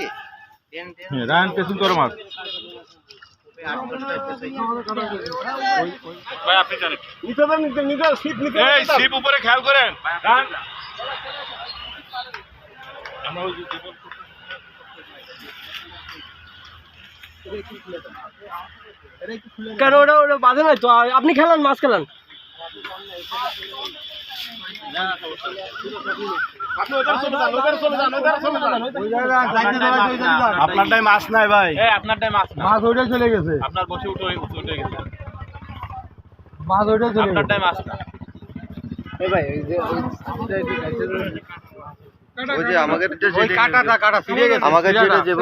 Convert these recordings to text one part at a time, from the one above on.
আসছে রায়ন পেছন করো মাছ ভাই আপনি জানেন। নিতে দেন নিতে নিতে শীত নিতে এই শিপ উপরে খেয়াল করেন। রান। আমরা ওই কেন ওটা ওটা বাধে নাই তো? আপনি খেলান মাছ খেলান। আপনারটাই মাছ নাই ভাই। আপনারটাই মাছ না। মাছ ওইটাই চলে গেছে। আপনার বসে উঠে উঠে গেছে। মাছ ওইটাই চলে আপনারটাই মাছ না। ওই যে আমাকে ওই কাটাটা কাটা ছিঁড়ে গেছে। আমাকে যেটা যে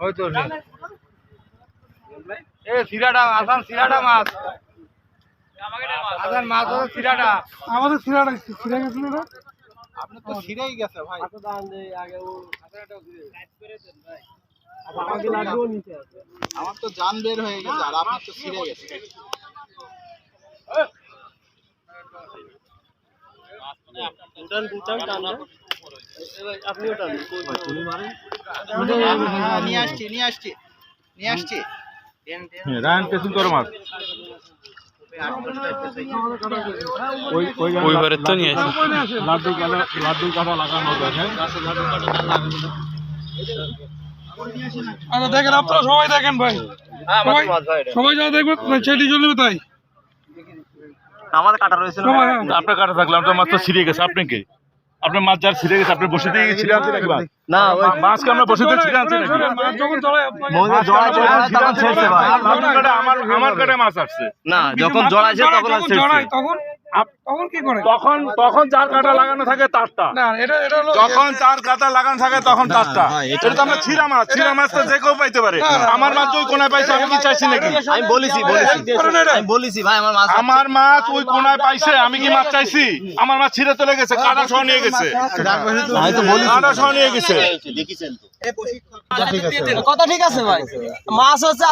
ওই এ সিরাটা আসান সিরাটা মাছ। আসান মাছ সিরাটা আমাদের সিরাটা সিরা গেছিল না আপনি তো ছিঁড়েই গেছে ভাই। আমাকে লাগবেও নিচে আছে। আমার তো জান বের হয়ে গেছে আর আপনার তো ছিঁড়ে গেছে। উঠান উঠান টান আপনিও টান হ্যাঁ, নিয়ে আসছি নিয়ে আসছি নিয়ে আসছি। রায়ন পেছন করো মাছ। ওই ওই ওই ঘরের তো নিয়ে আসি। লাড্ডু কাটা লাড্ডু কাটা লাগানো দেখেন আচ্ছা দেখেন আপনারা সবাই দেখেন ভাই। সবাই সবাই যা দেখবেন সেটি চলবে তাই। আমাদের কাটা রয়েছে হ্যাঁ। আপনার কাটা থাকলে আপনার মাত্র তো ছিঁড়ে গেছে। আপনি কি? আপনার মাছ যার ছিঁড়ে গেছে আপনি বসে দিয়ে ছিঁড়ে আনছেন নাকি মাছ? না ওই মাছকে আমরা বসে দিয়ে ছিঁড়ে আনছি শোনেন, মাছ যখন জড়ায় তখন ভাই আপনার কাটা আমার আমার কাটা মাছ আসছে না যখন জড়াইছে তখন। জড়ায় তখন তখন কি করে? তখন তখন যার কাটা লাগানো থাকে তারটা। না এটা এটা হলো যখন তার কাটা লাগানো থাকে তখন তারটা। এটা তো আমরা ছিঁড়া মাছ ছিঁড়া মাছ তো যে কেউ পাইতে পারে। আমার মাছ ওই কোনায় পাইছে আমি কি চাইছি নাকি? আমি বলেছি বলেছি। করেন এটা। আমি বলেছি ভাই আমার মাছ আমার মাছ ওই কোনায় পাইছে আমি কি মাছ চাইছি? আমার মাছ ছিঁড়ে চলে গেছে কাটা সহ নিয়ে গেছে। আমি কাটা সহ নিয়ে গেছে। কথা ঠিক আছে ভাই। মাছ হচ্ছে